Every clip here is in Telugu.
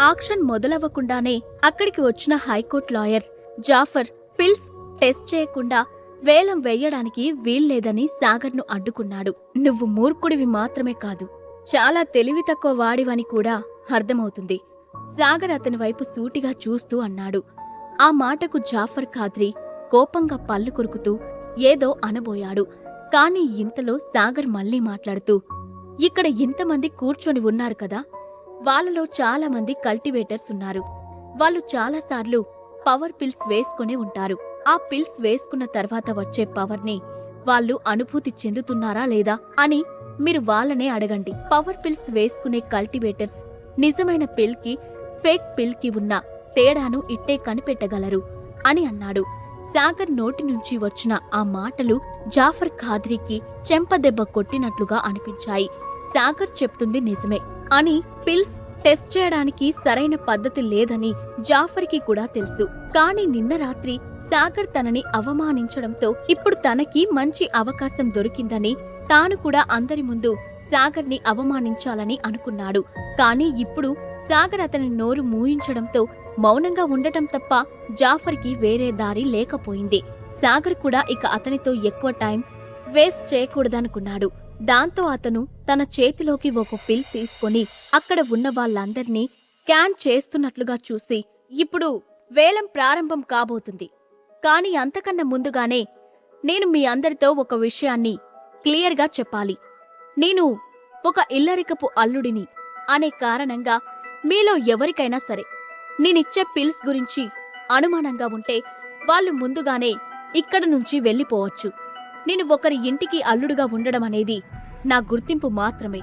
ఆక్షన్ మొదలవ్వకుండానే అక్కడికి వచ్చిన high court lawyer Jafar pills test చేయకుండా వేలం వేయడానికి వీల్లేదని సాగర్ను అడ్డుకున్నాడు. నువ్వు మూర్ఖుడివి మాత్రమే కాదు. చాలా తెలివి తక్కువ వాడివని కూడా అర్థమవుతుంది. సాగర్ అతని వైపు సూటిగా చూస్తూ అన్నాడు. ఆ మాటకు జాఫర్ ఖాద్రి కోపంగా పళ్ళు కొరుకుతూ ఏదో అనబోయాడు. కాని ఇంతలో సాగర్ మళ్ళీ మాట్లాడుతూ ఇక్కడ ఇంతమంది కూర్చొని ఉన్నారు కదా వాళ్ళలో చాలా మంది కల్టివేటర్స్ ఉన్నారు. వాళ్ళు చాలాసార్లు పవర్ పిల్స్ వేసుకునే ఉంటారు. ఆ పిల్స్ వేసుకున్న తర్వాత వచ్చే పవర్ని వాళ్ళు అనుభూతి చెందుతున్నారా లేదా అని మీరు వాళ్ళనే అడగండి. పవర్ పిల్స్ వేసుకునే కల్టివేటర్స్ నిజమైన పిల్కి ఫేక్ పిల్కి ఉన్న తేడాను ఇట్టే కనిపెట్టగలరు అని అన్నాడు. సాగర్ నోటి నుంచి వచ్చిన ఆ మాటలు జాఫర్ ఖాద్రీకి చెంపదెబ్బ కొట్టినట్లుగా అనిపించాయి. సాగర్ చెప్తుంది నిజమే. అని పిల్స్ టెస్ట్ చేయడానికి సరైన పద్ధతి లేదని జాఫర్కి కూడా తెలుసు. కాని నిన్న రాత్రి సాగర్ తనని అవమానించడంతో ఇప్పుడు తనకి మంచి అవకాశం దొరికిందని తాను కూడా అందరి ముందు సాగర్ని అవమానించాలని అనుకున్నాడు. కాని ఇప్పుడు సాగర్ అతని నోరు మూయించడంతో మౌనంగా ఉండటం తప్ప జాఫర్కి వేరే దారి లేకపోయింది. సాగర్ కూడా ఇక అతనితో ఎక్కువ టైం వేస్ట్ చేయకూడదనుకున్నాడు. దాంతో అతను తన చేతిలోకి ఒక పిల్ తీసుకొని అక్కడ ఉన్న వాళ్ళందర్నీ స్కాన్ చేస్తున్నట్లుగా చూసి ఇప్పుడు వేలం ప్రారంభం కాబోతుంది. కాని అంతకన్నా ముందుగానే నేను మీ అందరితో ఒక విషయాన్ని క్లియర్గా చెప్పాలి. నేను ఒక ఇల్లరికపు అల్లుడిని అనే కారణంగా మీలో ఎవరికైనా సరే నేనిచ్చే పిల్స్ గురించి అనుమానంగా ఉంటే వాళ్ళు ముందుగానే ఇక్కడ నుంచి వెళ్ళిపోవచ్చు. నేను ఒకరి ఇంటికి అల్లుడుగా ఉండడం అనేది నా గుర్తింపు మాత్రమే.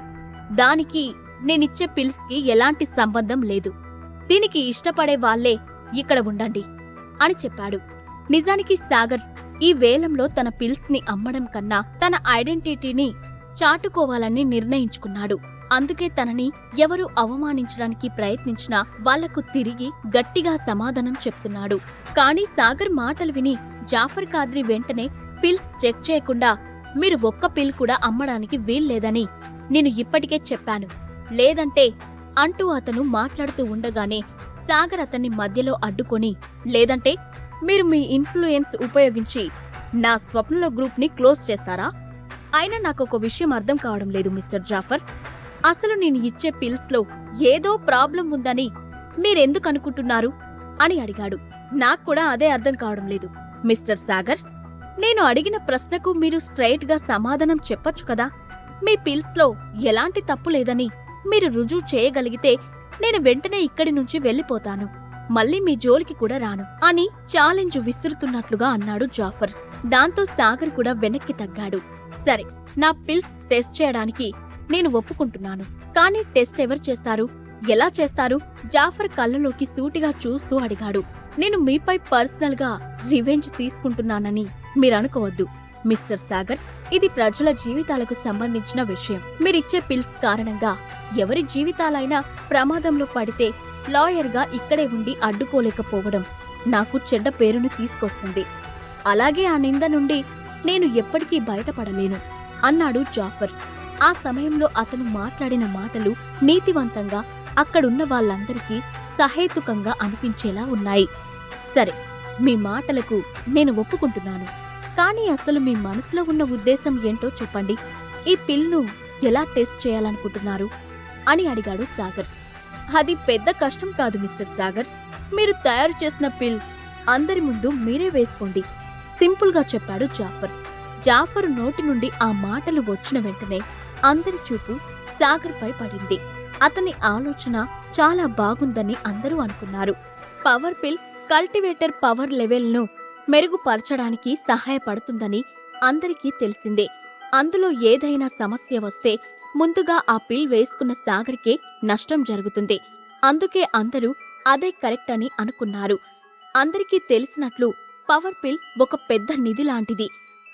దానికి నేనిచ్చే పిల్స్కి ఎలాంటి సంబంధం లేదు. దీనికి ఇష్టపడే వాళ్ళే ఇక్కడ ఉండండి అని చెప్పాడు. నిజానికి సాగర్ ఈ వేలంలో తన పిల్స్ని అమ్మడం కన్నా తన ఐడెంటిటీని చాటుకోవాలని నిర్ణయించుకున్నాడు. అందుకే తనని ఎవరు అవమానించడానికి ప్రయత్నించినా వాళ్ళకు తిరిగి గట్టిగా సమాధానం చెప్తున్నాడు. కానీ సాగర్ మాటలు విని జాఫర్ కాద్రి వెంటనే పిల్స్ చెక్ చేయకుండా మీరు ఒక్క పిల్ కూడా అమ్మడానికి వీల్లేదని నేను ఇప్పటికే చెప్పాను. లేదంటే అంటూ అతను మాట్లాడుతూ ఉండగానే సాగర్ అతన్ని మధ్యలో అడ్డుకొని లేదంటే మీరు మీ ఇన్ఫ్లుయెన్స్ ఉపయోగించి నా స్వప్నలో గ్రూప్ని క్లోజ్ చేస్తారా? అయినా నాకొక విషయం అర్థం కావడం లేదు మిస్టర్ జాఫర్. అసలు నేను ఇచ్చే పిల్స్లో ఏదో ప్రాబ్లం ఉందని మీరెందుకు అనుకుంటున్నారు? అని అడిగాడు. నాకు కూడా అదే అర్థం కావడం లేదు మిస్టర్ సాగర్. నేను అడిగిన ప్రశ్నకు మీరు స్ట్రైట్గా సమాధానం చెప్పొచ్చు కదా? మీ పిల్స్లో ఎలాంటి తప్పు లేదని మీరు రుజువు చేయగలిగితే నేను వెంటనే ఇక్కడి నుంచి వెళ్ళిపోతాను. మళ్ళీ మీ జోలికి కూడా రాను అని ఛాలెంజ్ విసురుతున్నట్లుగా అన్నాడు జాఫర్. దాంతో సాగర్ కూడా వెనక్కి తగ్గాడు. సరే నా పిల్స్ టెస్ట్ చేయడానికి నేను ఒప్పుకుంటున్నాను. కానీ టెస్ట్ ఎవరు చేస్తారు? ఎలా చేస్తారు? జాఫర్ కళ్ళలోకి సూటిగా చూస్తూ అడిగాడు. నేను మీపై పర్సనల్గా రివెంజ్ తీసుకుంటున్నానని మీరనుకోవద్దు. మిస్టర్ సాగర్ ఇది ప్రజల జీవితాలకు సంబంధించిన విషయం. మీరిచ్చే పిల్స్ కారణంగా ఎవరి జీవితాలైనా ప్రమాదంలో పడితే లాయర్గా ఇక్కడే ఉండి అడ్డుకోలేకపోవడం నాకు చెడ్డ పేరును తీసుకొస్తుంది. అలాగే ఆ నింద నుండి నేను ఎప్పటికీ బయటపడలేను అన్నాడు జాఫర్. ఆ సమయంలో అతను మాట్లాడిన మాటలు నీతివంతంగా అక్కడున్న వాళ్ళందరికీ సహేతుకంగా అనిపించేలా ఉన్నాయి. సరే మీ మాటలకు నేను ఒప్పుకుంటున్నాను. కానీ అసలు మీ మనసులో ఉన్న ఉద్దేశం ఏంటో చెప్పండి ఈ పిల్ను ఎలా టెస్ట్ చేయాలనుకుంటున్నారు? అని అడిగాడు సాగర్. అది పెద్ద కష్టం కాదు మిస్టర్ సాగర్. మీరు తయారు చేసిన పిల్ అందరి ముందు మీరే వేసుకోండి. సింపుల్గా చెప్పాడు జాఫర్. జాఫర్ నోటి నుండి ఆ మాటలు వచ్చిన వెంటనే అందరి చూపు సాగర్పై పడింది. అతని ఆలోచన చాలా బాగుందని అందరూ అనుకున్నారు. పవర్ పిల్ కల్టివేటర్ పవర్ లెవెల్ను మెరుగుపరచడానికి సహాయపడుతుందని అందరికీ తెలిసిందే. అందులో ఏదైనా సమస్య వస్తే ముందుగా ఆ పిల్ వేసుకున్న సాగర్కే నష్టం జరుగుతుంది. అందుకే అందరూ అదే కరెక్ట్ అని అనుకున్నారు. అందరికీ తెలిసినట్లు పవర్ పిల్ ఒక పెద్ద నిధి లాంటిది.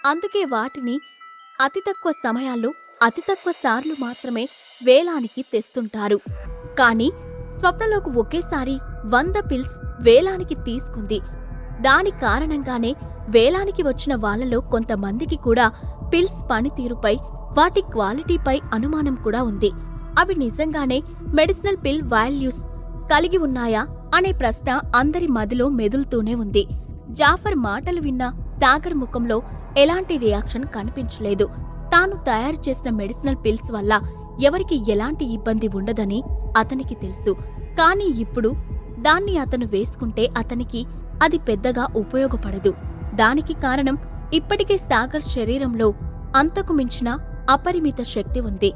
అందుకే వాటిని అతి తక్కువ సమయాల్లో అతి తక్కువ సార్లు మాత్రమే వేలానికి తెస్తుంటారు. కానీ స్వప్నలోకి ఒకేసారి వంద పిల్స్ వేలానికి తీసుకుంది. దాని కారణంగానే వేలానికి వచ్చిన వాళ్ళలో కొంతమందికి కూడా పిల్స్ పనితీరుపై వాటి క్వాలిటీపై అనుమానం కూడా ఉంది. అవి నిజంగానే మెడిసినల్ పిల్ వాల్యూస్ కలిగి ఉన్నాయా అనే ప్రశ్న అందరి మదిలో మెదులుతూనే ఉంది. జాఫర్ మాటలు విన్న సాగర్ ముఖంలో ఎలాంటి రియాక్షన్ కనిపించలేదు. తాను తయారు చేసిన మెడిసినల్ పిల్స్ వల్ల ఎవరికి ఎలాంటి ఇబ్బంది ఉండదని అతనికి తెలుసు. కానీ ఇప్పుడు దాన్ని అతను వేసుకుంటే అతనికి అది పెద్దగా ఉపయోగపడదు. దానికి కారణం ఇప్పటికే సాగర్ శరీరంలో అంతకు మించిన అపరిమిత శక్తి ఉంది.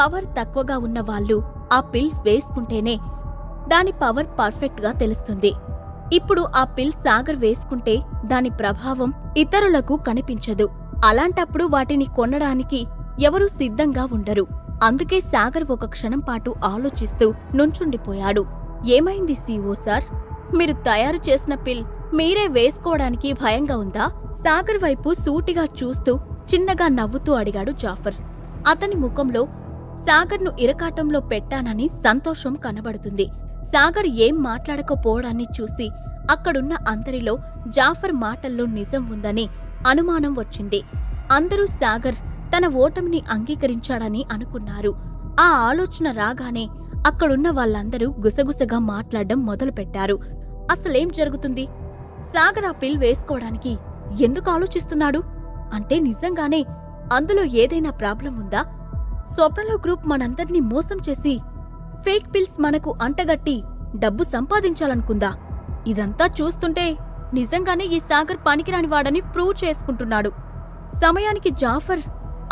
పవర్ తక్కువగా ఉన్న వాళ్ళు ఆ పిల్ వేసుకుంటేనే దాని పవర్ పర్ఫెక్ట్గా తెలుస్తుంది. ఇప్పుడు ఆ పిల్ సాగర్ వేసుకుంటే దాని ప్రభావం ఇతరులకు కనిపించదు. అలాంటప్పుడు వాటిని కొనడానికి ఎవరూ సిద్ధంగా ఉండరు. అందుకే సాగర్ ఒక క్షణం పాటు ఆలోచిస్తూ నుంచుండిపోయాడు. ఏమైంది సీఓ సార్? మీరు తయారు చేసిన పిల్ మీరే వేసుకోవడానికి భయంగా ఉందా? సాగర్ వైపు సూటిగా చూస్తూ చిన్నగా నవ్వుతూ అడిగాడు జాఫర్. అతని ముఖంలో సాగర్ను ఇరకాటంలో పెట్టానని సంతోషం కనబడుతుంది. సాగర్ ఏం మాట్లాడకపోవడాన్ని చూసి అక్కడున్న అందరిలో జాఫర్ మాటల్లో నిజం ఉందని అనుమానం వచ్చింది. అందరూ సాగర్ తన ఓటమిని అంగీకరించాడని అనుకున్నారు. ఆ ఆలోచన రాగానే అక్కడున్న వాళ్ళందరూ గుసగుసగా మాట్లాడడం మొదలుపెట్టారు. అసలేం జరుగుతుంది? సాగర్ ఆ పిల్ వేసుకోవడానికి ఎందుకు ఆలోచిస్తున్నాడు? అంటే నిజంగానే అందులో ఏదైనా ప్రాబ్లం ఉందా? స్వప్నలో గ్రూప్ మనందర్నీ మోసం చేసి ఫేక్ పిల్స్ మనకు అంటగట్టి డబ్బు సంపాదించాలనుకుందా? ఇదంతా చూస్తుంటే నిజంగానే ఈ సాగర్ పనికిరాని వాడని ప్రూవ్ చేసుకుంటున్నాడు. సమయానికి జాఫర్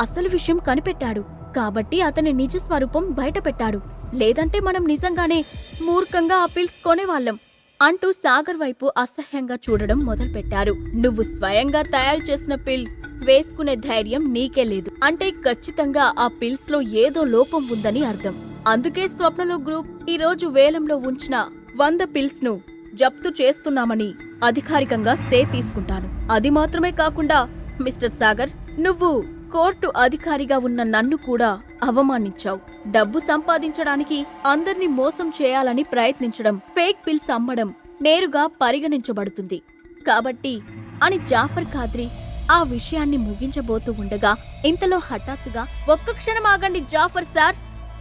అసలు విషయం కనిపెట్టాడు. కాబట్టి అతని నిజ స్వరూపం బయటపెట్టాడు. లేదంటే మనం నిజంగానే మూర్ఖంగా ఆ పిల్స్ కొనేవాళ్ళం. అంటూ సాగర్ వైపు అసహ్యంగా చూడడం మొదలుపెట్టారు. నువ్వు స్వయంగా తయారు చేసిన పిల్ వేసుకునే ధైర్యం నీకే లేదు. అంటే ఖచ్చితంగా ఆ పిల్స్లో ఏదో లోపం ఉందని అర్థం. అందుకే స్వప్నలో గ్రూప్ ఈ రోజు వేలంలో ఉంచిన వంద పిల్స్ను జప్తు చేస్తున్నామని అధికారికంగా స్టే తీసుకుంటాను. అది మాత్రమే కాకుండా మిస్టర్ సాగర్ నువ్వు కోర్టు అధికారిగా ఉన్న నన్ను కూడా అవమానించావు. డబ్బు సంపాదించడానికి అందర్నీ మోసం చేయాలని ప్రయత్నించడం ఫేక్ పిల్స్ అమ్మడం నేరుగా పరిగణించబడుతుంది. కాబట్టి అని జాఫర్ ఖాద్రి ఆ విషయాన్ని ముగించబోతూ ఉండగా ఇంతలో హఠాత్తుగా ఒక్క క్షణం ఆగండి జాఫర్ సార్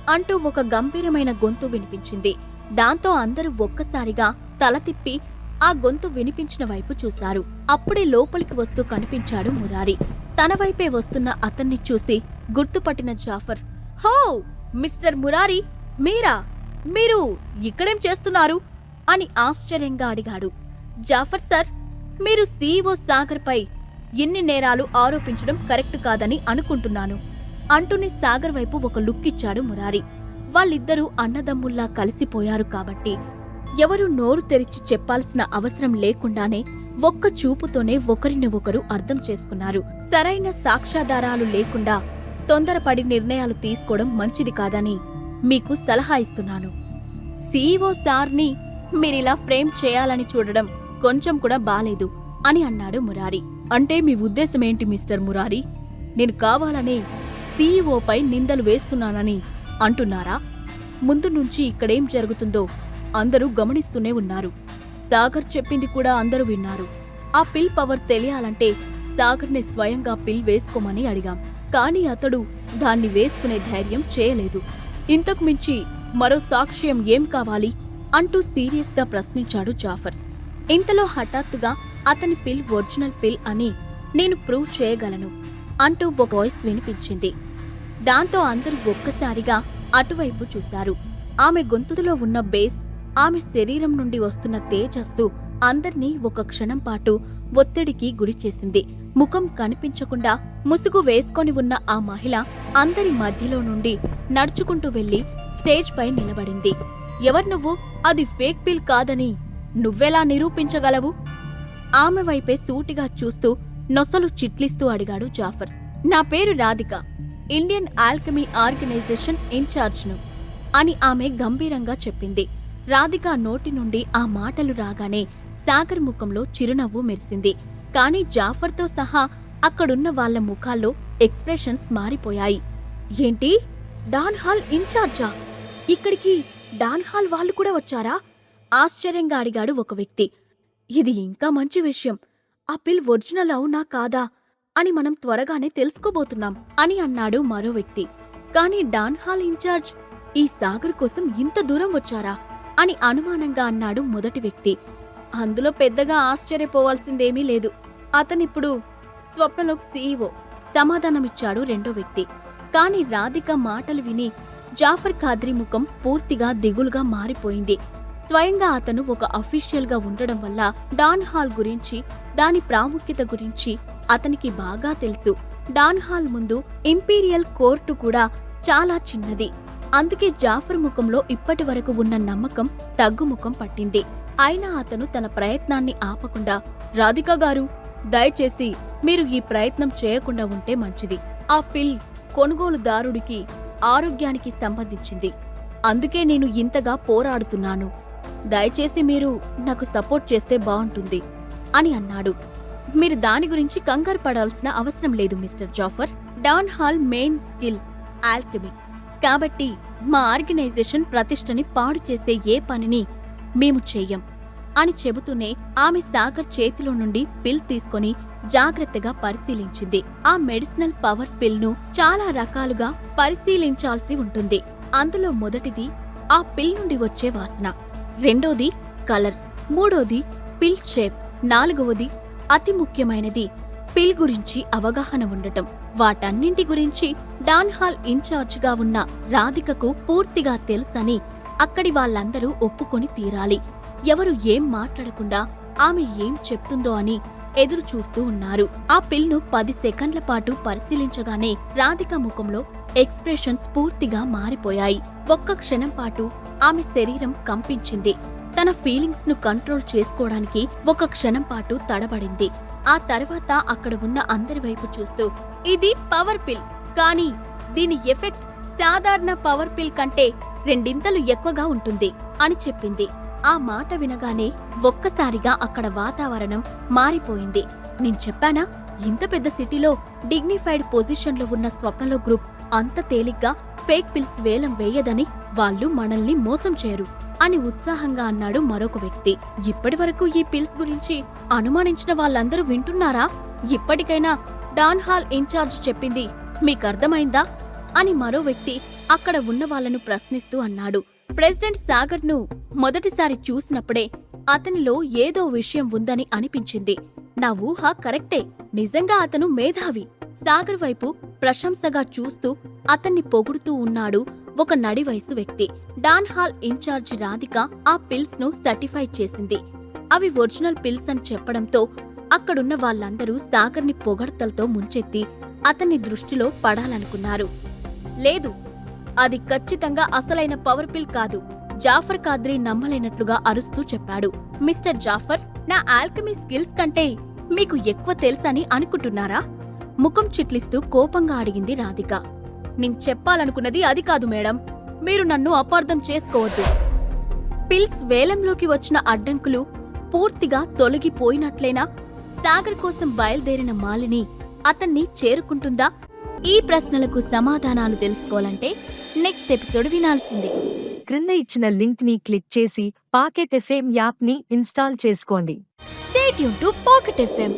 అంటూ ఒక గంభీరమైన గొంతు వినిపించింది. దాంతో అందరూ ఒక్కసారిగా తల తిప్పి ఆ గొంతు వినిపించిన వైపు చూశారు. అప్పుడే లోపలికి వస్తూ కనిపించాడు మురారి. తన వైపే వస్తున్న అతన్ని చూసి గుర్తుపట్టిన జాఫర్ హో మిస్టర్ మురారి మీరా? మీరు ఇక్కడేం చేస్తున్నారు? అని ఆశ్చర్యంగా అడిగాడు. జాఫర్ సార్ మీరు సీఈఓ సాగర్పై ఇన్ని నేరాలు ఆరోపించడం కరెక్ట్ కాదని అనుకుంటున్నాను. అంటూనే సాగర్ వైపు ఒక లుక్ ఇచ్చాడు మురారి. వాళ్ళిద్దరూ అన్నదమ్ముల్లా కలిసిపోయారు కాబట్టి ఎవరు నోరు తెరిచి చెప్పాల్సిన అవసరం లేకుండానే ఒక్క చూపుతోనే ఒకరిని ఒకరు అర్థం చేసుకున్నారు. సరైన సాక్ష్యాధారాలు లేకుండా తొందరపడి నిర్ణయాలు తీసుకోవడం మంచిది కాదని మీకు సలహా ఇస్తున్నాను. సీఈఓ సార్ని మీరిలా ఫ్రేమ్ చేయాలని చూడడం కొంచెం కూడా బాలేదు అని అన్నాడు మురారి. అంటే మీ ఉద్దేశమేంటి మిస్టర్ మురారి? నేను కావాలనే సీఈఓపై నిందలు వేస్తున్నానని అంటున్నారా? ముందు నుంచి ఇక్కడేం జరుగుతుందో అందరూ గమనిస్తూనే ఉన్నారు. సాగర్ చెప్పింది కూడా అందరూ విన్నారు. ఆ పిల్ పవర్ తెలియాలంటే సాగర్ని స్వయంగా పిల్ వేసుకోమని అడిగాం. కానీ అతడు దాన్ని వేసుకునే ధైర్యం చేయలేదు. ఇంతకు మించి మరో సాక్ష్యం ఏం కావాలి అంటూ సీరియస్గా ప్రశ్నించాడు జాఫర్. ఇంతలో హఠాత్తుగా అతని పిల్ ఒరిజినల్ పిల్ అని నేను ప్రూవ్ చేయగలను అంటూ ఒక వాయిస్ వినిపించింది. దాంతో అందరూ ఒక్కసారిగా అటువైపు చూశారు. ఆమె గొంతులో ఉన్న బేస్ ఆమె శరీరం నుండి వస్తున్న తేజస్సు అందర్నీ ఒక క్షణం పాటు ఒత్తిడికి గురిచేసింది ముఖం కనిపించకుండా ముసుగు వేసుకొని ఉన్న ఆ మహిళ అందరి మధ్యలో నుండి నడుచుకుంటూ వెళ్ళి స్టేజ్ పై నిలబడింది. ఎవరు నువ్వు? అది ఫేక్ పిల్ కాదని నువ్వెలా నిరూపించగలవు? ఆమె వైపే సూటిగా చూస్తూ నొసలు చిట్లిస్తూ అడిగాడు జాఫర్. నా పేరు రాధిక. ఇండియన్ ఆల్కమీ ఆర్గనైజేషన్ ఇన్ఛార్జ్ను అని ఆమె గంభీరంగా చెప్పింది. రాధిక నోటి నుండి ఆ మాటలు రాగానే సాగర్ ముఖంలో చిరునవ్వు మెరిసింది. కాని జాఫర్తో సహా అక్కడున్న వాళ్ళ ముఖాల్లో ఎక్స్ప్రెషన్స్ మారిపోయాయి. ఏంటి? డాన్ హాల్ ఇన్ఛార్జా? ఇక్కడికి డాన్ హాల్ వాళ్ళు కూడా వచ్చారా? ఆశ్చర్యంగా అడిగాడు ఒక వ్యక్తి. ఇది ఇంకా మంచి విషయం. ఆ పిల్ ఒరిజినల్ అవునా కాదా అని మనం త్వరగానే తెలుసుకోబోతున్నాం అని అన్నాడు మరో వ్యక్తి. కాని డాన్ హాల్ ఇన్ఛార్జ్ ఈ సాగర్ కోసం ఇంత దూరం వచ్చారా? అని అనుమానంగా అన్నాడు మొదటి వ్యక్తి. అందులో పెద్దగా ఆశ్చర్యపోవాల్సిందేమీ లేదు. అతనిప్పుడు స్వప్నలోక్ సీఈఓ సమాధానమిచ్చాడు రెండో వ్యక్తి. కాని రాధిక మాటలు విని జాఫర్ ఖాద్రి ముఖం పూర్తిగా దిగులుగా మారిపోయింది. స్వయంగా అతను ఒక అఫీషియల్గా ఉండడం వల్ల డాన్ హాల్ గురించి దాని ప్రాముఖ్యత గురించి అతనికి బాగా తెలుసు. డాన్ హాల్ ముందు ఇంపీరియల్ కోర్టు కూడా చాలా చిన్నది. అందుకే జాఫర్ ముఖంలో ఇప్పటి వరకు ఉన్న నమ్మకం తగ్గుముఖం పట్టింది. అయినా అతను తన ప్రయత్నాన్ని ఆపకుండా రాధికా గారు దయచేసి మీరు ఈ ప్రయత్నం చేయకుండా ఉంటే మంచిది. ఆ పిల్ కొనుగోలుదారుడికి ఆరోగ్యానికి సంబంధించింది. అందుకే నేను ఇంతగా పోరాడుతున్నాను. దయచేసి మీరు నాకు సపోర్ట్ చేస్తే బావుంటుంది అని అన్నాడు. మీరు దాని గురించి కంగారు పడాల్సిన అవసరం లేదు mister Jafar. Don Hall main skill alchemy. కాబట్టి మా ఆర్గనైజేషన్ ప్రతిష్టని పాడు చేసే ఏ పనిని మేము చెయ్యం అని చెబుతూనే ఆమె సాగర్ చేతిలో నుండి పిల్ తీసుకొని జాగ్రత్తగా పరిశీలించింది. ఆ మెడిసినల్ పవర్ పిల్ను చాలా రకాలుగా పరిశీలించాల్సి ఉంటుంది. అందులో మొదటిది ఆ పిల్ నుండి వచ్చే వాసన. రెండోది కలర్. మూడోది పిల్ షేప్. నాలుగవది అతి ముఖ్యమైనది పిల్ గురించి అవగాహన ఉండటం వాటన్నింటి గురించి డాన్హాల్ ఇన్ఛార్జ్గా ఉన్న రాధికకు పూర్తిగా తెలుసని అక్కడి వాళ్ళందరూ ఒప్పుకొని తీరాలి. ఎవరు ఏం మాట్లాడకుండా ఆమె ఏం చెప్తుందో అని ఎదురు చూస్తూ ఉన్నారు. ఆ పిల్ను పది సెకండ్ల పాటు పరిశీలించగానే రాధిక ముఖంలో ఎక్స్ప్రెషన్స్ పూర్తిగా మారిపోయాయి. ఒక్క క్షణం పాటు ఆమె శరీరం కంపించింది. తన ఫీలింగ్స్ను కంట్రోల్ చేసుకోవడానికి ఒక క్షణం పాటు తడబడింది. ఆ తర్వాత అక్కడ ఉన్న అందరి వైపు చూస్తూ ఇది పవర్ పిల్. కానీ దీని ఎఫెక్ట్ సాధారణ పవర్ పిల్ కంటే రెండింతలు ఎక్కువగా ఉంటుంది అని చెప్పింది. ఆ మాట వినగానే ఒక్కసారిగా అక్కడ వాతావరణం మారిపోయింది. నేను చెప్పానా? ఇంత పెద్ద సిటీలో డిగ్నిఫైడ్ పొజిషన్లో ఉన్న స్వప్నలో గ్రూప్ అంత తేలిగ్గా ఫేక్ పిల్స్ వేలం వేయదని వాళ్ళు మనల్ని మోసం చేయరు అని ఉత్సాహంగా అన్నాడు మరొక వ్యక్తి. ఇప్పటివరకు ఈ పిల్స్ గురించి అనుమానించిన వాళ్ళందరూ వింటున్నారా? ఇప్పటికైనా డాన్ హాల్ ఇన్ఛార్జ్ చెప్పింది మీకు అర్థమైందా అని మరో వ్యక్తి అక్కడ ఉన్న వాళ్ళను ప్రశ్నిస్తూ అన్నాడు. ప్రెసిడెంట్ సాగర్ను మొదటిసారి చూసినప్పుడే అతనిలో ఏదో విషయం ఉందని అనిపించింది. నా ఊహ కరెక్టే నిజంగా అతను మేధావి. సాగర్ వైపు ప్రశంసగా చూస్తూ అతన్ని పొగుడుతూ ఉన్నాడు ఒక నడి వయసు వ్యక్తి. డాన్ హాల్ ఇన్ఛార్జ్ రాధిక ఆ పిల్స్ను సర్టిఫై చేసింది. అవి ఒరిజినల్ పిల్స్ అని చెప్పడంతో అక్కడున్న వాళ్ళందరూ సాగర్ని పొగడ్తలతో ముంచెత్తి అతన్ని దృష్టిలో పడాలనుకున్నారు. లేదు అది ఖచ్చితంగా అసలైన పవర్ పిల్ కాదు జాఫర్ కాద్రి నమ్మలేనట్లుగా అరుస్తూ చెప్పాడు. మిస్టర్ జాఫర్ నా ఆల్కమీ స్కిల్స్ కంటే మీకు ఎక్కువ తెలుసని అనుకుంటున్నారా? ముఖం చిట్లిస్తూ కోపంగా అడిగింది రాధిక. నేను చెప్పాలనుకున్నది అది కాదు మేడం. మీరు నన్ను అపార్థం చేసుకోవద్దు. పిల్స్ వేలంలోకి వచ్చిన అడ్డంకులు పూర్తిగా తొలగిపోయినట్లేనా సాగర్ కోసం బయలుదేరిన మాలిని అతన్ని చేరుకుంటుందా? ఈ ప్రశ్నలకు సమాధానాలు తెలుసుకోవాలంటే నెక్స్ట్ ఎపిసోడ్ వినాల్సిందే. క్రింద ఇచ్చిన లింక్ని క్లిక్ చేసి పాకెట్ ఎఫ్ఎం యాప్ని ఇన్స్టాల్ చేసుకోండి. స్టేట్ యూన్ టు పాకెట్ ఎఫ్ఎం